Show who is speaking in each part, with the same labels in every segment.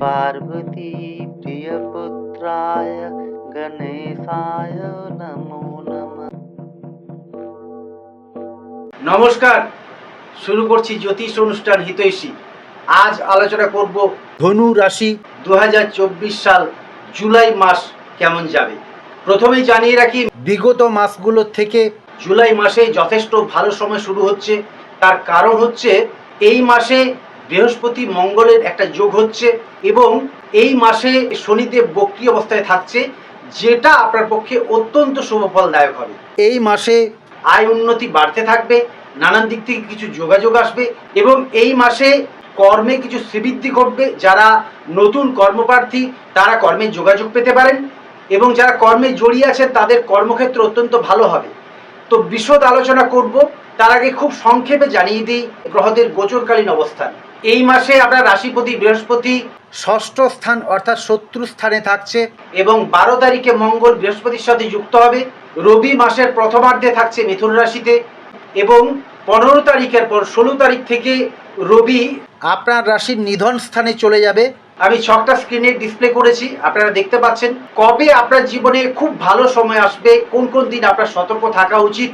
Speaker 1: पार्वती प्रियपुत्राय गणेशाय नमो नमः
Speaker 2: নমস্কার শুরু করছি জ্যোতিষ অনুষ্ঠান হিতৈষী আজ আলোচনা করব ধনু রাশি দু সাল জুলাই মাস কেমন যাবে প্রথমেই জানিয়ে রাখি বিগত মাসগুলোর থেকে জুলাই মাসে যথেষ্ট ভালো সময় শুরু হচ্ছে তার কারণ হচ্ছে এই মাসে বৃহস্পতি মঙ্গলের একটা যোগ হচ্ছে এবং এই মাসে শনিদেব বক্রি অবস্থায় থাকছে, যেটা আপনার পক্ষে অত্যন্ত শুভফলদায়ক হবে। এই মাসে আয় উন্নতি বাড়তে থাকবে, নানান দিক থেকে কিছু যোগাযোগ আসবে এবং এই মাসে কর্মে কিছু শ্রীবৃদ্ধি ঘটবে। যারা নতুন কর্মপ্রার্থী, তারা কর্মে যোগাযোগ পেতে পারেন এবং যারা কর্মে জড়িয়ে আছেন, তাদের কর্মক্ষেত্র অত্যন্ত ভালো হবে। তো বিশদ আলোচনা করব, তার আগে খুব সংক্ষেপে জানিয়ে দিই গ্রহদের গোচরকালীন অবস্থান। এই মাসে আপনার রাশিপতি বৃহস্পতি ষষ্ঠ স্থান অর্থাৎ শত্রু স্থানে থাকছে এবং বারো তারিখে মঙ্গল বৃহস্পতির সাথে যুক্ত হবে। রবি মাসের প্রথমার্ধে থাকছে মিথুন রাশিতে এবং পনেরো তারিখের পর ষোলো তারিখ থেকে রবি আপনার রাশির নিধন স্থানে চলে যাবে। আমি ছকটা স্ক্রিনে ডিসপ্লে করেছি, আপনারা দেখতে পাচ্ছেন। কবে আপনার জীবনে খুব ভালো সময় আসবে, কোন কোন দিন আপনার সতর্ক থাকা উচিত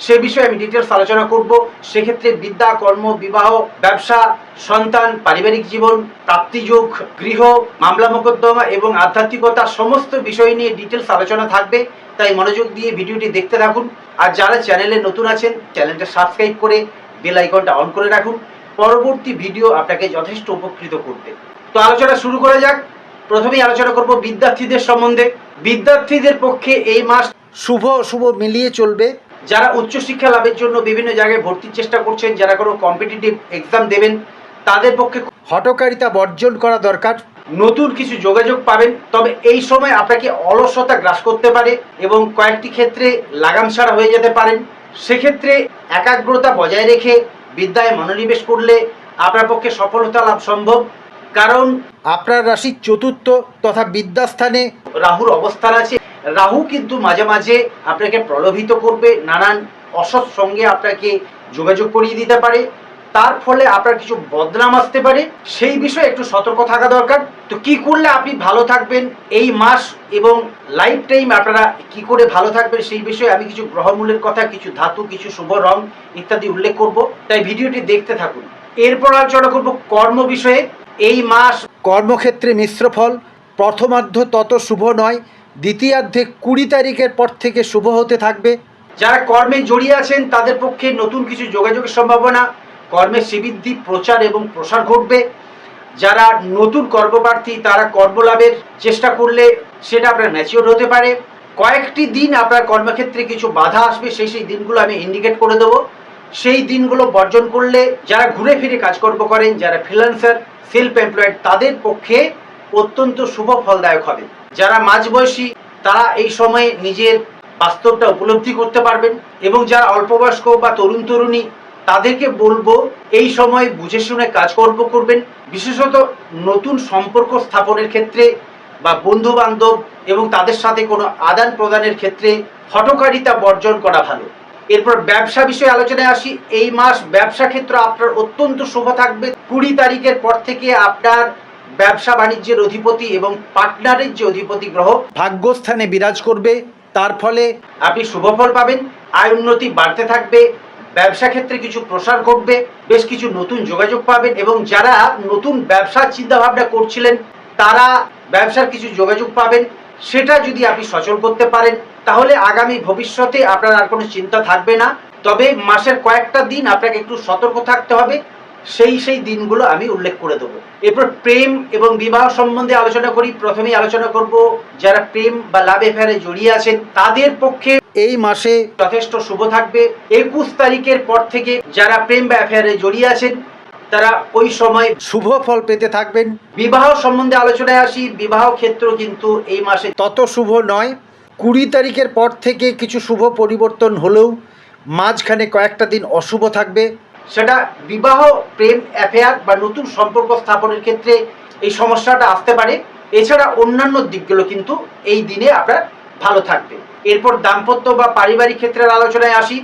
Speaker 2: সে বিষয়ে আমি ডিটেলস আলোচনা করব। সেক্ষেত্রে বিদ্যা, কর্ম, বিবাহ, ব্যবসা, সন্তান, পারিবারিক জীবন, প্রাপ্তিযোগ, গৃহ, মামলা মোকদ্দমা এবং আধ্যাত্মিকতা সমস্ত বিষয় নিয়ে ডিটেলস আলোচনা থাকবে। তাই মনোযোগ দিয়ে ভিডিওটি দেখতে থাকুন। আর যারা চ্যানেলে নতুন আছেন চ্যানেলটা সাবস্ক্রাইব করে বেল আইকনটা অন করে রাখুন। পরবর্তী ভিডিও আপনাকে যথেষ্ট উপকৃত করবে। তো আলোচনা শুরু করা যাক। প্রথমেই আলোচনা করব বিদ্যার্থীদের সম্বন্ধে। বিদ্যার্থীদের পক্ষে এই মাস শুভ, অশুভ মিলিয়ে চলবে। যারা উচ্চশিক্ষা লাভের জন্য বিভিন্ন জায়গায় ভর্তির চেষ্টা করছেন, যারা কোনো কম্পিটিটিভ এক্সাম দেবেন, তাদের পক্ষে হটকারিতা বর্জন করা দরকার। নতুন কিছু যোগাযোগ পাবেন, তবে এই সময় আপনাকে অলসতা গ্রাস করতে পারে এবং কয়েকটি ক্ষেত্রে লাগাম ছাড়া হয়ে যেতে পারেন। সেক্ষেত্রে একাগ্রতা বজায় রেখে বিদ্যায় মনোনিবেশ করলে আপনার পক্ষে সফলতা লাভ সম্ভব। কারণ আপনার রাশির চতুর্থ তথা বিদ্যাস্থানে রাহুর অবস্থান আছে। রাহু কিন্তু মাঝে মাঝে আপনাকে প্রলোভিত করবে, নানান অসৎ সঙ্গে আপনাকে যোগাযোগ করিয়ে দিতে পারে। তার ফলে আপনার কিছু বদনাম আসতে পারে। সেই বিষয়ে একটু সতর্ক থাকা দরকার। তো কি করলে আপনি ভালো থাকবেন? এই মাস এবং লাইফ টাইম আপনারা কি করে ভালো থাকবেন সেই বিষয়ে আমি কিছু গ্রহমূলের কথা, কিছু ধাতু, কিছু শুভ রং ইত্যাদি উল্লেখ করব। তাই ভিডিওটি দেখতে থাকুন। এরপর আলোচনা করব কর্ম বিষয়ে। এই মাস কর্মক্ষেত্রে মিশ্র ফল প্রথমার্ধ তত শুভ নয় দ্বিতীয়ার্ধে কুড়ি তারিখের পর থেকে শুভ হতে থাকবে। যারা কর্মে জড়িয়ে আছেন, তাদের পক্ষে নতুন কিছু যোগাযোগের সম্ভাবনা কর্মের শ্রীবৃদ্ধি, প্রচার এবং প্রসার ঘটবে। যারা নতুন কর্মপ্রার্থী, তারা কর্মলাভের চেষ্টা করলে সেটা আপনার ম্যাচিওর হতে পারে। কয়েকটি দিন আপনার কর্মক্ষেত্রে কিছু বাধা আসবে, সেই সেই দিনগুলো আমি ইন্ডিকেট করে দেবো। সেই দিনগুলো বর্জন করলে যারা ঘুরে ফিরে কাজকর্ম করেন, যারা ফ্রিল্যান্সার, সেলফ এমপ্লয়েড, তাদের পক্ষে অত্যন্ত শুভ, ফলদায়ক হবে। যারা মাঝবয়সী, তারা এই সময়ে নিজের বাস্তবটা উপলব্ধি করতে পারবেন এবং যারা অল্পবয়স্ক বা তরুণ তরুণী, তাদেরকে বলব এই সময় বুঝে শুনে কাজকর্ম করবেন। বিশেষত নতুন সম্পর্ক স্থাপনের ক্ষেত্রে বা বন্ধু বান্ধব এবং তাদের সাথে কোনো আদান প্রদানের ক্ষেত্রে হটকারিতা বর্জন করা ভালো। এরপর ব্যবসা বিষয়ে আলোচনায় আসি। এই মাস ব্যবসা ক্ষেত্র আপনার অত্যন্ত শুভ থাকবে। কুড়ি তারিখের পর থেকে আপনার ব্যবসা বাণিজ্যের অধিপতি এবং পার্টনারের যে অধিপতি গ্রহ, ভাগ্যস্থানে বিরাজ করবে, তার ফলে আপনি শুভফল পাবেন, আয় উন্নতি বাড়তে থাকবে, ব্যবসা ক্ষেত্রে কিছু প্রসার ঘটবে, বেশ কিছু নতুন যোগাযোগ পাবেন এবং যারা নতুন ব্যবসার চিন্তা ভাবনা করছিলেন, তারা ব্যবসার কিছু যোগাযোগ পাবেন। সেটা যদি আপনি সচল করতে পারেন, তাহলে আগামী ভবিষ্যতে আপনার আর কোনো চিন্তা থাকবে না। তবে মাসের কয়েকটা দিন আপনাকে একটু সতর্ক থাকতে হবে। সেই সেই দিনগুলো আমি উল্লেখ করে দেবো। এরপর প্রেম এবং বিবাহ সম্বন্ধে আলোচনা করি। প্রথমেই আলোচনা করব যারা প্রেম বা লাভ এফেয়ারে জড়িয়ে আছেন, তাদের পক্ষে এই মাসে যথেষ্ট শুভ থাকবে। একুশ তারিখের পর থেকে যারা প্রেম বা অ্যাফেয়ারে জড়িয়ে আছেন, তারা ওই সময় শুভ ফল পেতে থাকবেন। বিবাহ সম্বন্ধে আলোচনায় আসি। বিবাহ ক্ষেত্র কিন্তু এই মাসে তত শুভ নয়। কুড়ি তারিখের পর থেকে কিছু শুভ পরিবর্তন হলেও মাঝখানে কয়েকটা দিন অশুভ থাকবে। সেটা বিবাহ, প্রেম অ্যাফেয়ার বা নতুন সম্পর্ক স্থাপনের ক্ষেত্রে এই সমস্যাটা আসতে পারে। এছাড়া অন্যান্য দিকগুলো কিন্তু এই দিনে আপনার ভালো থাকবে। এরপর দাম্পত্য বা পারিবারিক ক্ষেত্রের আলোচনায় আসি।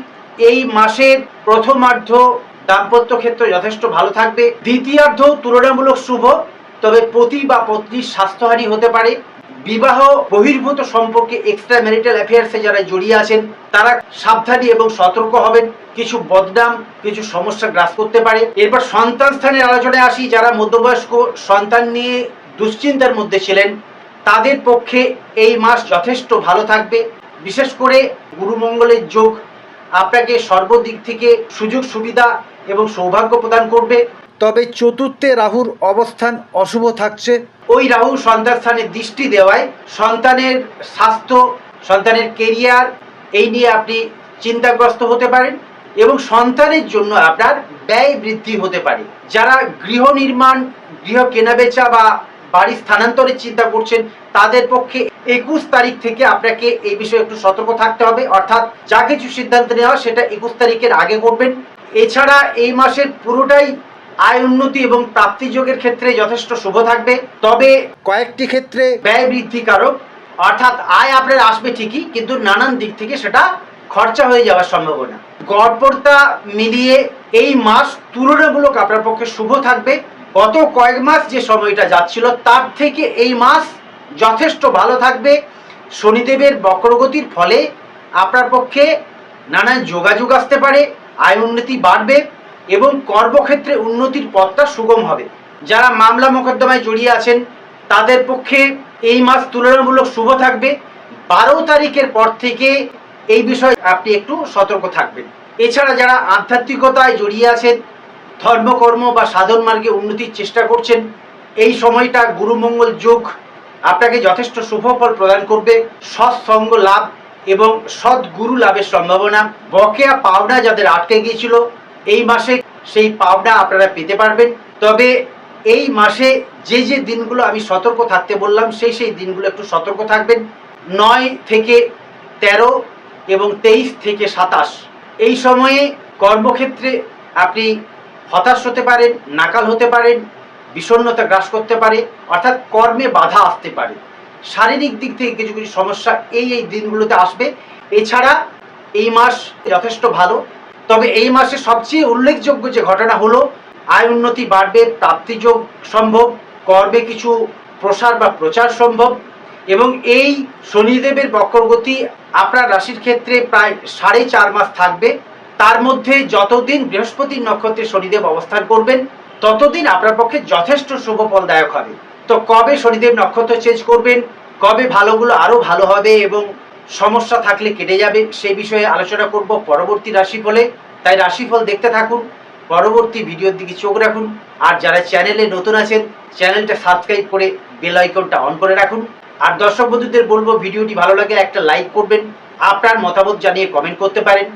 Speaker 2: এই মাসের প্রথমার্ধ দাম্পত্য ক্ষেত্র যথেষ্ট ভালো থাকবে। দ্বিতীয়ার্ধ তুলনামূলক শুভ, তবে পতি বা পত্নীর স্বাস্থ্যহানি হতে পারে। বিবাহ বহির্ভূত সম্পর্কে এক্সট্রা ম্যারিটাল অ্যাফেয়ার্সে যারা জড়িয়ে আছেন, তারা সাবধানী এবং সতর্ক হবেন। কিছু বদনাম, কিছু সমস্যা গ্রাস করতে পারে। এরপর সন্তান স্থানের আলোচনায় আসি। যারা মধ্যবয়স্ক সন্তান নিয়ে দুশ্চিন্তার মধ্যে ছিলেন, তাদের পক্ষে এই মাস যথেষ্ট ভালো থাকবে। বিশেষ করে গুরুমঙ্গলের যোগ আপনাকে সর্বদিক থেকে সুযোগ সুবিধা এবং সৌভাগ্য প্রদান করবে। তবে চতুর্থে রাহুর অবস্থান অশুভ থাকছে। ওই রাহু সন্তান স্থানে দৃষ্টি দেওয়ায় সন্তানের স্বাস্থ্য, সন্তানের কেরিয়ার এই নিয়ে আপনি চিন্তাগ্রস্ত হতে পারেন এবং সন্তানের জন্য আপনার ব্যয় বৃদ্ধি হতে পারে। যারা গৃহ নির্মাণ, গৃহ কেনাবেচা বা বাড়ি স্থানান্তরের চিন্তা করছেন, তাদের পক্ষে একুশ তারিখ থেকে আপনাকে এই বিষয়ে একটু সতর্ক থাকতে হবে। অর্থাৎ যা কিছু সিদ্ধান্ত নেওয়া সেটা একুশ তারিখের আগে করবেন। এছাড়া এই মাসের পুরোটাই আয় উন্নতি এবং প্রাপ্তি যোগের ক্ষেত্রে যথেষ্ট শুভ থাকবে। তবে কয়েকটি ক্ষেত্রে ব্যয় বৃদ্ধি কারক। অর্থাৎ আয় আপনার আসবে ঠিকই, কিন্তু নানান দিক থেকে সেটা খরচা হয়ে যাওয়ার সম্ভাবনা। গড়পড়তা মিলিয়ে এই মাস তুলনামূলক আপনার পক্ষে শুভ থাকবে। গত কয়েক মাস যে সময়টা যাচ্ছিল, তার থেকে এই মাস যথেষ্ট ভালো থাকবে। শনিদেবের বক্রগতির ফলে আপনার পক্ষে নানান যোগাযোগ আসতে পারে, আয় উন্নতি বাড়বে। এবং কর্মক্ষেত্রে উন্নতির পথটা সুগম হবে। যারা মামলা মোকদ্দমায় জড়িয়ে আছেন, তাদের পক্ষে এই মাস তুলনামূলক শুভ থাকবে। বারো তারিখের পর থেকে এই বিষয়ে আপনি একটু সতর্ক থাকবেন। এছাড়া যারা আধ্যাত্মিকতায় জড়িয়ে আছেন, ধর্মকর্ম বা সাধন মার্গে উন্নতির চেষ্টা করছেন, এই সময়টা গুরুমঙ্গল যোগ আপনাকে যথেষ্ট শুভ ফল প্রদান করবে। সৎসঙ্গ লাভ এবং সৎ গুরু লাভের সম্ভাবনা। বকেয়া পাওনা যাদের আটকে গিয়েছিল এই মাসে সেই পাওনা আপনারা পেতে পারবেন। তবে এই মাসে যে যে দিনগুলো আমি সতর্ক থাকতে বললাম, সেই সেই দিনগুলো একটু সতর্ক থাকবেন। নয় থেকে তেরো এবং তেইশ থেকে সাতাশ। এই সময়ে কর্মক্ষেত্রে আপনি হতাশ হতে পারেন, নাকাল হতে পারেন, বিষণ্ণতা গ্রাস করতে পারে, অর্থাৎ কর্মে বাধা আসতে পারে। শারীরিক দিক থেকে কিছু কিছু সমস্যা এই এই দিনগুলোতে আসবে। এছাড়া এই মাস যথেষ্ট ভালো। তবে এই মাসে সবচেয়ে উল্লেখযোগ্য যে ঘটনা হলো, আয় উন্নতি বাড়বে, প্রাপ্তিযোগ সম্ভব, কর্মে কিছু প্রসার বা প্রচার সম্ভব, এবং এই শনিদেবের বক্রগতি আপনার রাশির ক্ষেত্রে প্রায় সাড়ে চার মাস থাকবে। তার মধ্যে যতদিন বৃহস্পতির নক্ষত্রে শনিদেব অবস্থান করবেন, ততদিন আপনার পক্ষে যথেষ্ট শুভ ফলদায়ক হবে। তো কবে শনিদেব নক্ষত্র চেঞ্জ করবেন, কবে ভালোগুলো আরও ভালো হবে এবং সমস্যা থাকলে কেটে যাবে। সেই বিষয়ে আলোচনা করব পরবর্তী রাশিফলে। তাই রাশিফল দেখতে থাকুন, পরবর্তী ভিডিওর দিকে চোখ রাখুন, আর যারা চ্যানেলে নতুন আছেন, চ্যানেলটা সাবস্ক্রাইব করে বেল আইকনটা অন করে রাখুন। আর দর্শক বন্ধুদের বলব, ভিডিওটি ভালো লাগে একটা লাইক করবেন, আপনার মতামত জানিয়ে কমেন্ট করতে পারেন।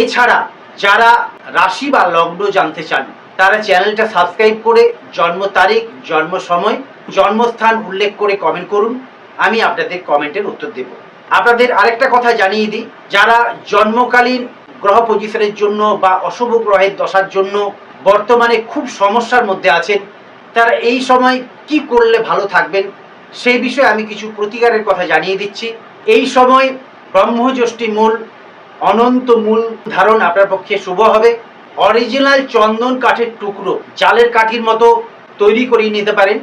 Speaker 2: এছাড়া যারা রাশি বা লগ্ন জানতে চান, তারা চ্যানেলটা সাবস্ক্রাইব করে জন্ম তারিখ, জন্ম সময়, জন্মস্থান উল্লেখ করে কমেন্ট করুন। আমি আপনাদের কমেন্টের উত্তর দেব। আপনাদের আরেকটা কথা জানিয়ে দিই। যারা জন্মকালীন গ্রহ পজিশনের জন্য বা অশুভ গ্রহের দশার জন্য বর্তমানে খুব সমস্যার মধ্যে আছেন, তারা এই সময় কি করলে ভালো থাকবেন সেই বিষয়ে আমি কিছু প্রতিকারের কথা জানিয়ে দিচ্ছি। এই সময় ব্রহ্মজ্যোষ্ঠী মূল, অনন্ত মূল ধারণ আপনার পক্ষে শুভ হবে। অরিজিনাল চন্দন কাঠের টুকরো, জালের কাঠির মতো তৈরি করিয়ে নিতে পারেন।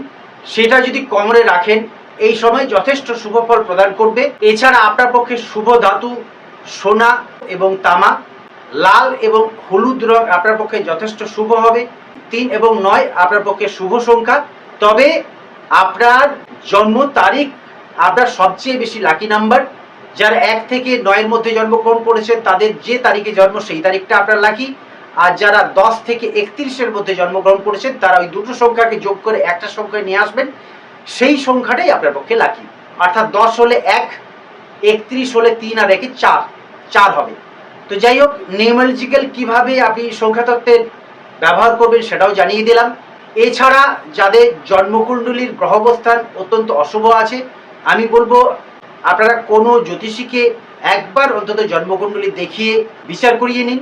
Speaker 2: সেটা যদি কমরে রাখেন এই সময় যথেষ্ট শুভ ফল প্রদান করবে। এছাড়া আপনার পক্ষে শুভ ধাতু, সোনা এবং তামা, লাল এবং হলুদ রং আপনার পক্ষে যথেষ্ট শুভ হবে। তিন এবং নয় আপনার পক্ষে শুভ সংখ্যা। তবে আপনার জন্ম তারিখ আপনার সবচেয়ে বেশি লাকি নাম্বার যারা এক থেকে নয়ের মধ্যে জন্মগ্রহণ করেছেন তাদের যে তারিখে জন্ম সেই তারিখটা আপনার লাকি আর যারা দশ থেকে একত্রিশের মধ্যে জন্মগ্রহণ করেছেন, তারা ওই দুটো সংখ্যাকে যোগ করে একটা সংখ্যায় নিয়ে আসবেন। সেই সংখ্যাটাই আপনার পক্ষে লাকি অর্থাৎ দশ হলে এক, একত্রিশ হলে তিন, আর একে চার। চার হবে। তো যাই হোক নিউমালজিক্যাল কীভাবে আপনি সংখ্যাতত্ত্বের ব্যবহার করবেন সেটাও জানিয়ে দিলাম। এছাড়া যাদের জন্মকুণ্ডলীর গ্রহবস্থান অত্যন্ত অশুভ আছে, আমি বলব আপনারা কোনো জ্যোতিষীকে একবার অন্তত জন্মকুণ্ডলী দেখিয়ে বিচার করিয়ে নিন।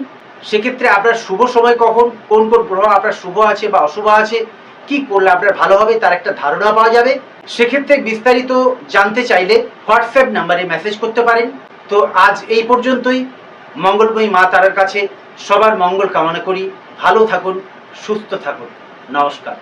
Speaker 2: সেক্ষেত্রে আপনার শুভ সময় কখন? কোন কোন গ্রহ আপনার শুভ আছে বা অশুভ আছে? কি করলে আপনার ভালো হবে তার একটা ধারণা পাওয়া যাবে? সেক্ষেত্রে বিস্তারিত জানতে চাইলে হোয়াটসঅ্যাপ নাম্বারে মেসেজ করতে পারেন। তো আজ এই পর্যন্তই। মঙ্গলময়ী মা তারার কাছে সবার মঙ্গল কামনা করি। ভালো থাকুন, সুস্থ থাকুন। নমস্কার।